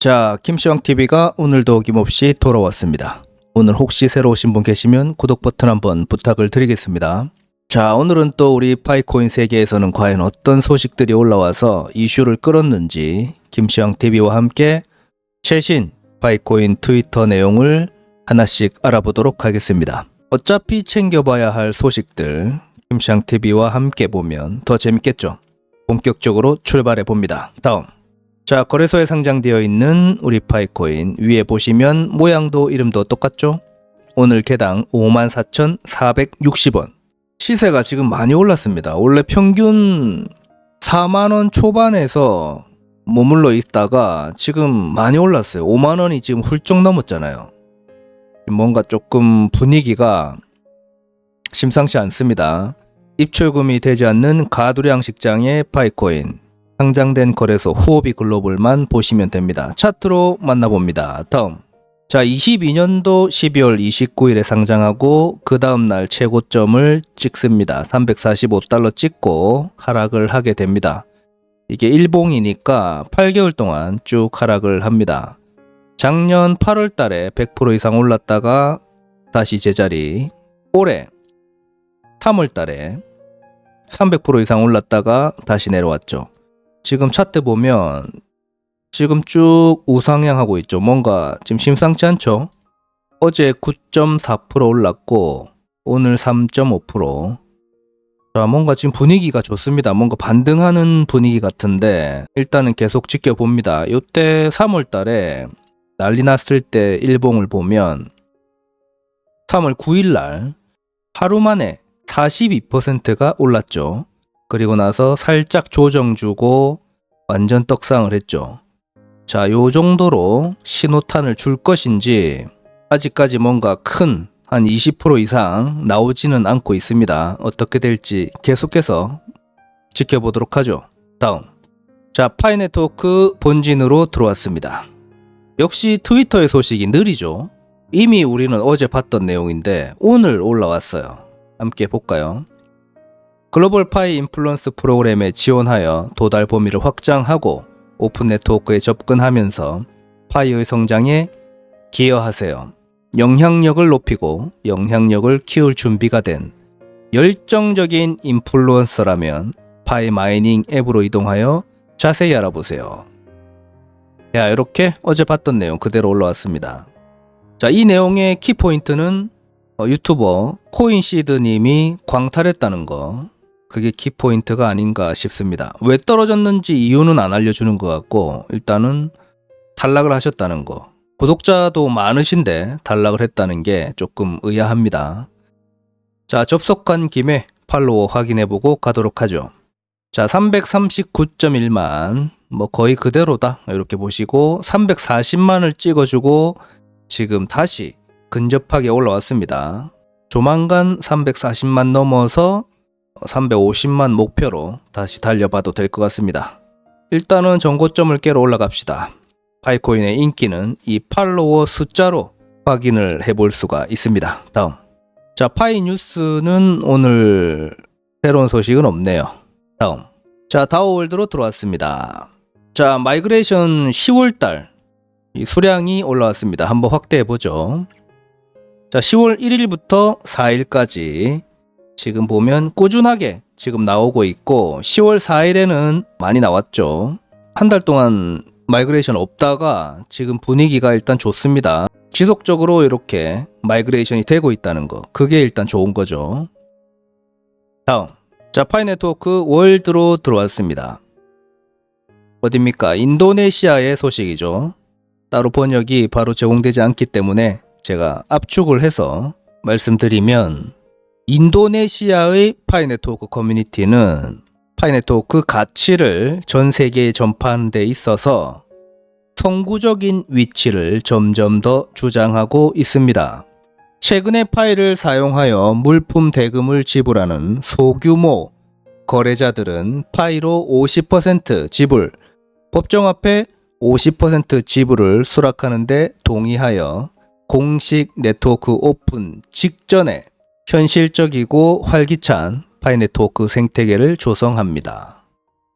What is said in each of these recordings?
자, 김시영 TV가 오늘도 어김없이 돌아왔습니다. 오늘 혹시 새로 오신 분 계시면 구독 버튼 한번 부탁을 드리겠습니다. 자, 오늘은 또 우리 파이코인 세계에서는 과연 어떤 소식들이 올라와서 이슈를 끌었는지 김시영 TV와 함께 최신 파이코인 트위터 내용을 하나씩 알아보도록 하겠습니다. 어차피 챙겨봐야 할 소식들 김시영 TV와 함께 보면 더 재밌겠죠. 본격적으로 출발해 봅니다. 다음. 자, 거래소에 상장되어 있는 우리 파이코인 위에 보시면 모양도 이름도 똑같죠? 오늘 개당 54,460원. 시세가 지금 많이 올랐습니다. 원래 평균 4만원 초반에서 머물러 있다가 지금 많이 올랐어요. 5만원이 지금 훌쩍 넘었잖아요. 뭔가 조금 분위기가 심상치 않습니다. 입출금이 되지 않는 가두량 식장의 파이코인. 상장된 거래소 후오비 글로벌만 보시면 됩니다. 차트로 만나봅니다. 다음. 자, 22년도 12월 29일에 상장하고 그 다음 날 최고점을 찍습니다. 345달러 찍고 하락을 하게 됩니다. 이게 일봉이니까 8개월 동안 쭉 하락을 합니다. 작년 8월 달에 100% 이상 올랐다가 다시 제자리. 올해 3월 달에 300% 이상 올랐다가 다시 내려왔죠. 지금 차트 보면 지금 쭉 우상향하고 있죠. 뭔가 지금 심상치 않죠? 어제 9.4% 올랐고 오늘 3.5%. 자, 뭔가 지금 분위기가 좋습니다. 뭔가 반등하는 분위기 같은데 일단은 계속 지켜봅니다. 요때 3월 달에 난리 났을 때 일봉을 보면 3월 9일 날 하루 만에 42%가 올랐죠. 그리고 나서 살짝 조정 주고 완전 떡상을 했죠. 자, 요 정도로 신호탄을 줄 것인지 아직까지 뭔가 큰 한 20% 이상 나오지는 않고 있습니다. 어떻게 될지 계속해서 지켜보도록 하죠. 다음. 자, 파이네트워크 본진으로 들어왔습니다. 역시 트위터의 소식이 느리죠. 이미 우리는 어제 봤던 내용인데 오늘 올라왔어요. 함께 볼까요? 글로벌 파이 인플루언스 프로그램에 지원하여 도달 범위를 확장하고 오픈 네트워크에 접근하면서 파이의 성장에 기여하세요. 영향력을 높이고 영향력을 키울 준비가 된 열정적인 인플루언서라면 파이 마이닝 앱으로 이동하여 자세히 알아보세요. 야, 이렇게 어제 봤던 내용 그대로 올라왔습니다. 자, 이 내용의 키포인트는 어, 유튜버 코인시드님이 광탈했다는 거. 그게 키포인트가 아닌가 싶습니다. 왜 떨어졌는지 이유는 안 알려주는 것 같고, 일단은 탈락을 하셨다는 거. 구독자도 많으신데 탈락을 했다는 게 조금 의아합니다. 자, 접속한 김에 팔로워 확인해보고 가도록 하죠. 자, 339.1만, 뭐 거의 그대로다. 이렇게 보시고, 340만을 찍어주고, 지금 다시 근접하게 올라왔습니다. 조만간 340만 넘어서 350만 목표로 다시 달려봐도 될 것 같습니다. 일단은 정고점을 깨러 올라갑시다. 파이코인의 인기는 이 팔로워 숫자로 확인을 해볼 수가 있습니다. 다음. 자, 파이 뉴스는 오늘 새로운 소식은 없네요. 다음. 자, 다오월드로 들어왔습니다. 자, 마이그레이션 10월달 이 수량이 올라왔습니다. 한번 확대해 보죠. 자, 10월 1일부터 4일까지 지금 보면 꾸준하게 지금 나오고 있고 10월 4일에는 많이 나왔죠. 한 달 동안 마이그레이션 없다가 지금 분위기가 일단 좋습니다. 지속적으로 이렇게 마이그레이션이 되고 있다는 거. 그게 일단 좋은 거죠. 다음. 자, 파이 네트워크 월드로 들어왔습니다. 어딥니까? 인도네시아의 소식이죠. 따로 번역이 바로 제공되지 않기 때문에 제가 압축을 해서 말씀드리면 인도네시아의 파이네트워크 커뮤니티는 파이네트워크 가치를 전 세계에 전파하는 데 있어서 선구적인 위치를 점점 더 주장하고 있습니다. 최근에 파이를 사용하여 물품 대금을 지불하는 소규모 거래자들은 파이로 50% 지불, 법정 앞에 50% 지불을 수락하는데 동의하여 공식 네트워크 오픈 직전에 현실적이고 활기찬 파이 네트워크 생태계를 조성합니다.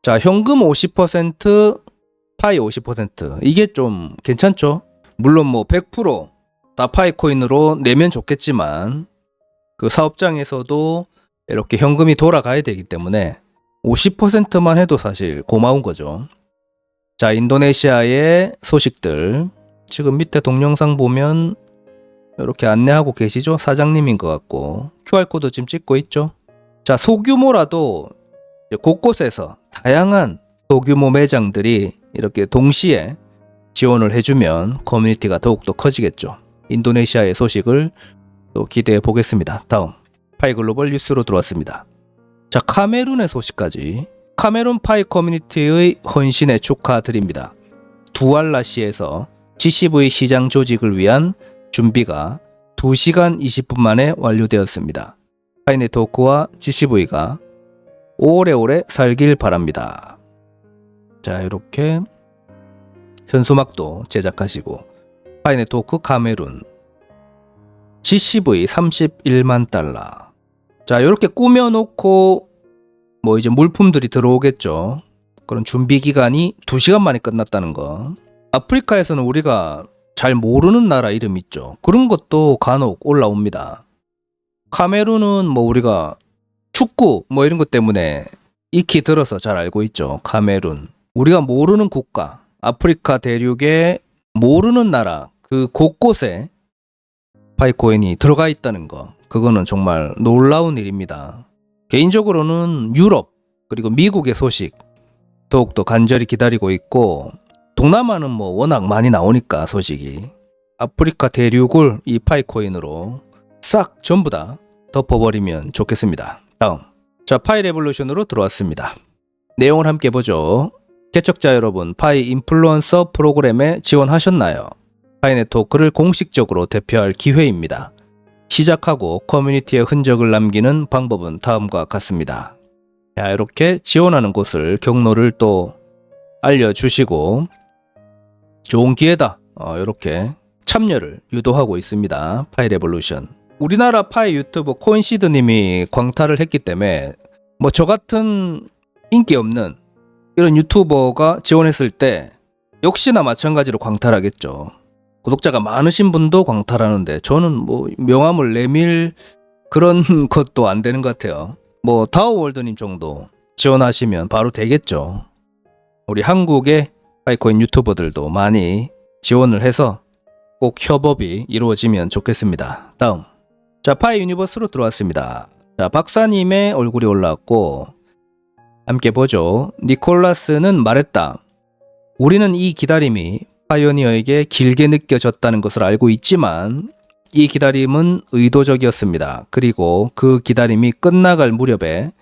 자, 현금 50%, 파이 50% 이게 좀 괜찮죠? 물론 뭐 100%다 파이 코인으로 내면 좋겠지만 그 사업장에서도 이렇게 현금이 돌아가야 되기 때문에 50%만 해도 사실 고마운 거죠. 자, 인도네시아의 소식들. 지금 밑에 동영상 보면 이렇게 안내하고 계시죠? 사장님인 것 같고 QR코드 지금 찍고 있죠? 자, 소규모라도 곳곳에서 다양한 소규모 매장들이 이렇게 동시에 지원을 해주면 커뮤니티가 더욱더 커지겠죠. 인도네시아의 소식을 또 기대해 보겠습니다. 다음 파이 글로벌 뉴스로 들어왔습니다. 자 카메룬의 소식까지 카메룬 파이 커뮤니티의 헌신에 축하드립니다. 두알라시에서 GCV 시장 조직을 위한 준비가 2시간 20분 만에 완료되었습니다. 파이 네트워크와 GCV가 오래오래 살길 바랍니다. 자 이렇게 현수막도 제작하시고 파이 네트워크 카메룬 GCV 31만 달러. 자, 이렇게 꾸며놓고 뭐 이제 물품들이 들어오겠죠. 그런 준비 기간이 2시간 만에 끝났다는 거. 아프리카에서는 우리가 잘 모르는 나라 이름 있죠. 그런 것도 간혹 올라옵니다. 카메룬은 뭐 우리가 축구 뭐 이런 것 때문에 익히 들어서 잘 알고 있죠. 카메룬. 우리가 모르는 국가, 아프리카 대륙에 모르는 나라 그 곳곳에 파이코인이 들어가 있다는 거. 그거는 정말 놀라운 일입니다. 개인적으로는 유럽 그리고 미국의 소식 더욱더 간절히 기다리고 있고 동남아는 뭐 워낙 많이 나오니까 소식이 아프리카 대륙을 이 파이코인으로 싹 전부 다 덮어버리면 좋겠습니다. 다음 자 파이 레볼루션으로 들어왔습니다. 내용을 함께 보죠. 개척자 여러분 파이 인플루언서 프로그램에 지원하셨나요? 파이 네트워크를 공식적으로 대표할 기회입니다. 시작하고 커뮤니티에 흔적을 남기는 방법은 다음과 같습니다. 자, 이렇게 지원하는 곳을 경로를 또 알려주시고 좋은 기회다. 어, 이렇게 참여를 유도하고 있습니다. 파이 레볼루션. 우리나라 파이 유튜버 코인시드님이 광탈을 했기 때문에 뭐 저 같은 인기 없는 이런 유튜버가 지원했을 때 역시나 마찬가지로 광탈하겠죠. 구독자가 많으신 분도 광탈하는데 저는 뭐 명함을 내밀 그런 것도 안 되는 것 같아요. 뭐 다오월드님 정도 지원하시면 바로 되겠죠. 우리 한국의 파이코인 유튜버들도 많이 지원을 해서 꼭 협업이 이루어지면 좋겠습니다. 다음. 자, 파이 유니버스로 들어왔습니다. 자, 박사님의 얼굴이 올라왔고 함께 보죠. 니콜라스는 말했다. 우리는 이 기다림이 파이오니어에게 길게 느껴졌다는 것을 알고 있지만 이 기다림은 의도적이었습니다. 그리고 그 기다림이 끝나갈 무렵에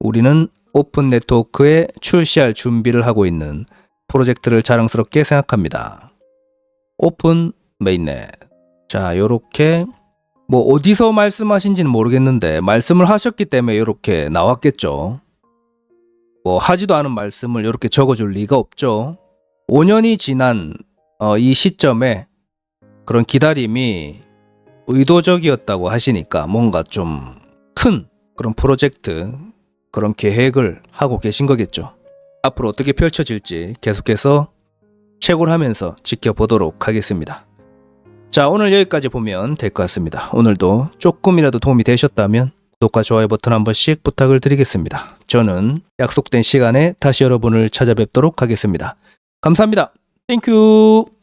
우리는 오픈 네트워크에 출시할 준비를 하고 있는 프로젝트를 자랑스럽게 생각합니다. 오픈 메인넷. 자, 요렇게 뭐 어디서 말씀하신지는 모르겠는데 말씀을 하셨기 때문에 이렇게 나왔겠죠. 뭐 하지도 않은 말씀을 이렇게 적어줄 리가 없죠. 5년이 지난 어, 이 시점에 그런 기다림이 의도적이었다고 하시니까 뭔가 좀 큰 그런 프로젝트, 그런 계획을 하고 계신 거겠죠. 앞으로 어떻게 펼쳐질지 계속해서 채굴하면서 지켜보도록 하겠습니다. 자, 오늘 여기까지 보면 될 것 같습니다. 오늘도 조금이라도 도움이 되셨다면 구독과 좋아요 버튼 한 번씩 부탁을 드리겠습니다. 저는 약속된 시간에 다시 여러분을 찾아뵙도록 하겠습니다. 감사합니다. 땡큐.